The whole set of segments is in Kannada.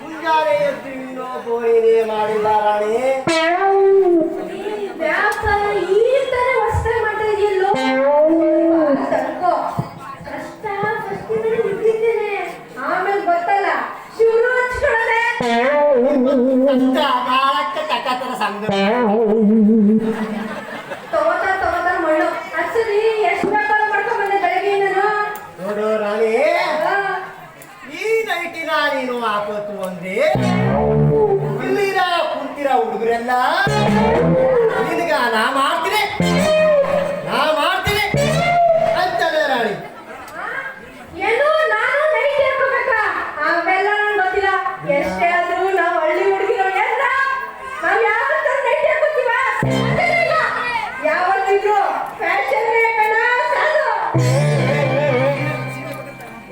ಮುಂಜಾನೆ ಎದ್ದು ಇನ್ನೂ ಬೋರಿನೇ ವ್ಯಾಪಾರ ಈ ತರ ಮಾಡ್ತಾ ಆಮೇಲೆ ಶುರು ಮಣ್ಣು ಅಸಲಿ ಎಷ್ಟು ನೋಡು ರಾಣಿ. ಈ ನೈಟಿನ ನೀನು ಹಾಕೋತು ಅಂದ್ರೆ ಇಲ್ಲಿರ ಕುಂತಿರ ಹುಡುಗರೆಲ್ಲ ನಿನಗ ನಾ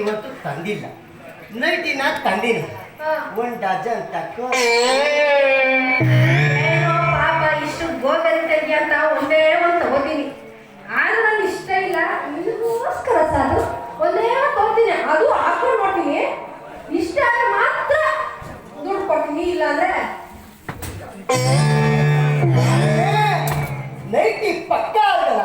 ಇವತ್ತು ತಂದಿಲ್ಲ. ನೈಟಿನ ತಂದಿನಿ. ಹಾ. ಒಂದ್ ಡಜನ್ ತಕ್ಕೋ. ಏನೋ ಪಾಪ ಇಷ್ಟು ಗೋಗರಿತೈತಿ ಅಂತ ಒಂದೇ ಒಂದು ತಗೋತೀನಿ. ಆದ್ರೆ ನಂಗೆ ಇಷ್ಟ ಇಲ್ಲ. ನಿನಗೋಸ್ಕರ ಸಾರು ಒಂದೇ ಒಂದು ತಗೋತೀನಿ. ಅದು ಹಾಕೊಂಡು ನೋಡ್ತೀನಿ. ಇಷ್ಟ ಆದ್ರೆ ಮಾತ್ರ ದುಡ್ಡು ಕೊಡ್ತೀನಿ ಇಲ್ಲಾಂದ್ರೆ ನೈಟಿ ಪಕ್ಕ ಆಗಲ್ಲ.